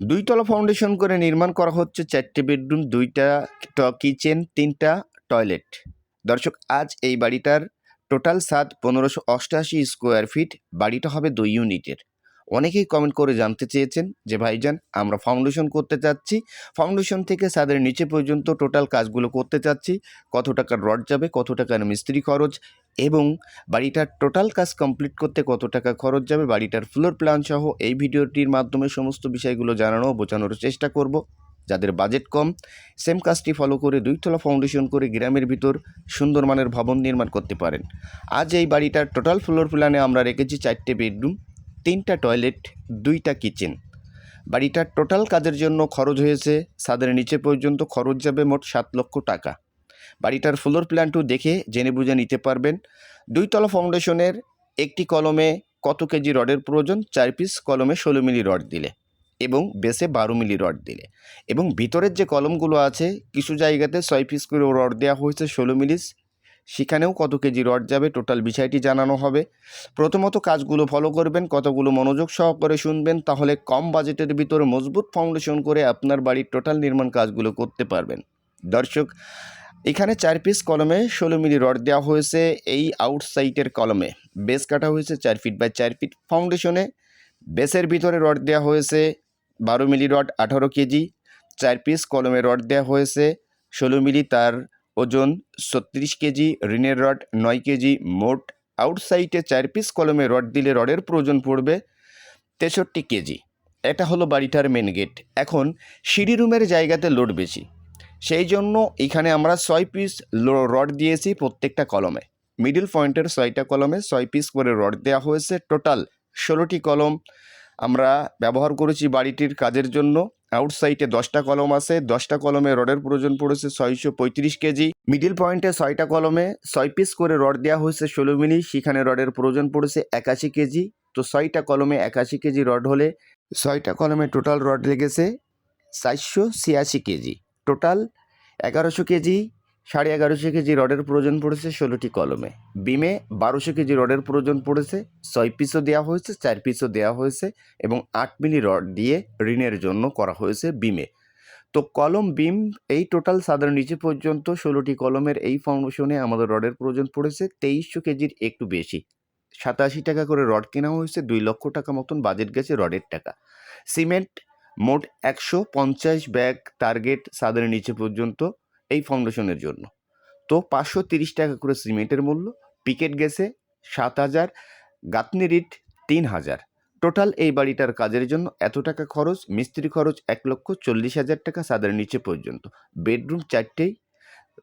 দুইতলা foundation করে নির্মাণ করা হচ্ছে চারটে বেডরুম দুইটা ট কিচেন তিনটা টয়লেট দর্শক, আজ এই বাড়িটার টোটাল সাত পনেরোশো অষ্টআশি স্কোয়ার ফিট বাড়িটা হবে দুই ইউনিটের অনেকেই কমেন্ট করে জানতে চেয়েছেন যে, ভাইজান, আমরা ফাউন্ডেশন করতে চাচ্ছি। ফাউন্ডেশন থেকে ছাদের নিচে পর্যন্ত টোটাল কাজগুলো করতে চাচ্ছি। কত টাকার রড যাবে, কত টাকার মিস্ত্রি খরচ এবং বাড়িটার টোটাল কাজ কমপ্লিট করতে কত টাকা খরচ যাবে, বাড়িটার ফ্লোর প্ল্যান সহ এই ভিডিওটির মাধ্যমে সমস্ত বিষয়গুলো জানানো বোঝানোর চেষ্টা করব। যাদের বাজেট কম সেম কাজটি ফলো করে দুইতলা ফাউন্ডেশন করে গ্রামের ভিতর সুন্দর মানের ভবন নির্মাণ করতে পারেন। আজ এই বাড়িটার টোটাল ফ্লোর প্ল্যানে আমরা রেখেছি চারটে বেডরুম তিনটা টয়লেট, দুইটা কিচেন। বাড়িটার টোটাল কাজের জন্য খরচ হয়েছে ছাদের নিচে পর্যন্ত খরচ যাবে মোট সাত লক্ষ টাকা। বাড়িটার ফ্লোর প্ল্যানটু দেখে জেনে বুঝে নিতে পারবেন। দুইতলা ফাউন্ডেশনের একটি কলমে কত কেজি রডের প্রয়োজন? চার পিস কলমে ষোলো মিলি রড দিলে এবং বেসে বারো মিলি রড দিলে। এবং ভিতরের যে কলমগুলো আছে, কিছু জায়গাতে ছয় পিস করে রড দেওয়া হয়েছে ষোলো মিলিস। সেখানেও কত কেজি রড যাবে টোটাল বিষয়টি জানানো হবে। প্রথমত কাজগুলো ফলো করবেন, কতগুলো মনোযোগ সহকারে শুনবেন, তাহলে কম বাজেটের ভিতরে মজবুত ফাউন্ডেশন করে আপনার বাড়ির টোটাল নির্মাণ কাজগুলো করতে পারবেন। দর্শক, এখানে চার পিস কলমে ষোলো মিলি রড দেওয়া হয়েছে, এই আউটসাইটের কলমে। বেস কাটা হয়েছে চার ফিট বাই চার ফিট ফাউন্ডেশনে বেসের ভিতরে রড দেওয়া হয়েছে বারো মিলি রড, আঠারো কেজি। চার পিস কলমে রড দেওয়া হয়েছে, ষোলো মিলি তার ওজন ছত্রিশ কেজি, ঋণের রড নয় কেজি, মোট আউটসাইডে চার পিস কলমে রড দিলে রডের প্রয়োজন পড়বে তেষট্টি কেজি। এটা হলো বাড়িটার মেন গেট এখন সিঁড়ি রুমের জায়গাতে লোড বেশি। সেই জন্য এখানে আমরা ছয় পিস রড দিয়েছি প্রত্যেকটা কলমে। মিডিল পয়েন্টের ছয়টা কলমে ছয় পিস করে রড দেওয়া হয়েছে। টোটাল ষোলোটি কলম আমরা ব্যবহার করেছি বাড়িটির কাজের জন্য। আউটসাইডে দশটা কলম আছে, দশটা কলমে রডের প্রয়োজন পড়েছে ছয়শো পঁয়ত্রিশ কেজি। মিডিল পয়েন্টে ছয়টা কলমে ছয় পিস করে রড দেওয়া হয়েছে ষোলো মিলি, সেখানে রডের প্রয়োজন পড়েছে একাশি কেজি। তো ছয়টা কলমে একাশি কেজি রড হলে ছয়টা কলমে টোটাল রড লেগেছে চারশো ছিয়াশি কেজি। টোটাল এগারোশো কেজি সাড়ে এগারোশো কেজি রডের প্রয়োজন পড়েছে ষোলোটি কলমে। বিমে বারোশো কেজি রডের প্রয়োজন পড়েছে, ছয় পিসও দেওয়া হয়েছে, চার পিসও দেওয়া হয়েছে এবং আট মিলি রড দিয়ে ঋণের জন্য করা হয়েছে বিমে। তো কলম বিম এই টোটাল সাধারণ নিচে পর্যন্ত ষোলোটি কলমের এই ফাউন্ডেশনে আমাদের রডের প্রয়োজন পড়েছে, তেইশশো কেজির একটু বেশি। সাতাশি টাকা করে রড কেনা হয়েছে, দুই লক্ষ টাকা মতন বাজেট গেছে রডের টাকা। সিমেন্ট মোট একশো পঞ্চাশ ব্যাগ টার্গেট সাদের নিচে পর্যন্ত এই ফাউন্ডেশনের জন্য। তো পাঁচশো তিরিশ টাকা করে সিমেন্টের মূল্য পিকেট গেছে সাত হাজার গাতনি রিট তিন হাজার। টোটাল এই বাড়িটার কাজের জন্য এত টাকা খরচ, মিস্ত্রি খরচ এক লক্ষ চল্লিশ হাজার টাকা সাদের নিচে পর্যন্ত। বেডরুম চারটেই,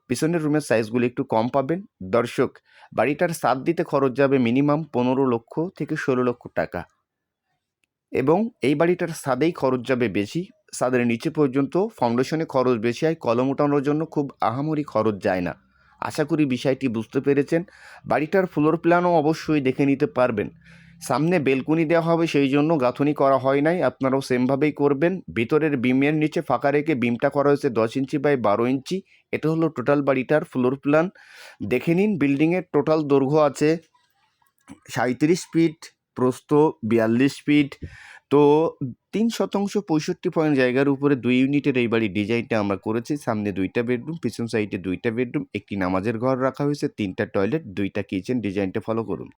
পিছনের রুমের সাইজগুলো একটু কম পাবেন। দর্শক, বাড়িটার সাত দিতে খরচ যাবে মিনিমাম পনেরো লক্ষ থেকে ষোলো লক্ষ টাকা। এবং এই বাড়িটার সাদেই খরচ যাবে বেশি সাদের নিচে পর্যন্ত ফাউন্ডেশনে খরচ বেশি হয়, কলম উঠানোর জন্য খুব আহামরি খরচ যায় না। আশা করি বিষয়টি বুঝতে পেরেছেন। বাড়িটার ফ্লোর প্ল্যানও অবশ্যই দেখে নিতে পারবেন। সামনে বেলকুনি দেওয়া হবে, সেই জন্য গাঁথনি করা হয় নাই, আপনারাও সেমভাবেই করবেন। ভিতরের বিমের নিচে ফাঁকা রেখে বিমটা করা হয়েছে দশ ইঞ্চি বাই বারো ইঞ্চি। এটা হলো টোটাল বাড়িটার ফ্লোর প্ল্যান দেখে নিন বিল্ডিংয়ের টোটাল দৈর্ঘ্য আছে সাঁত্রিশ ফিট প্রস্থ বিয়াল্লিশ ফিট তো তিন শতাংশ পঁয়ষট্টি পয়েন্ট জায়গার উপরে দুই ইউনিটের এই বাড়ির ডিজাইনটা আমরা করেছি। সামনে দুইটা বেডরুম পিছন সাইডে দুইটা বেডরুম একটি নামাজের ঘর রাখা হয়েছে, তিনটা টয়লেট দুইটা কিচেন ডিজাইনটা ফলো করুন।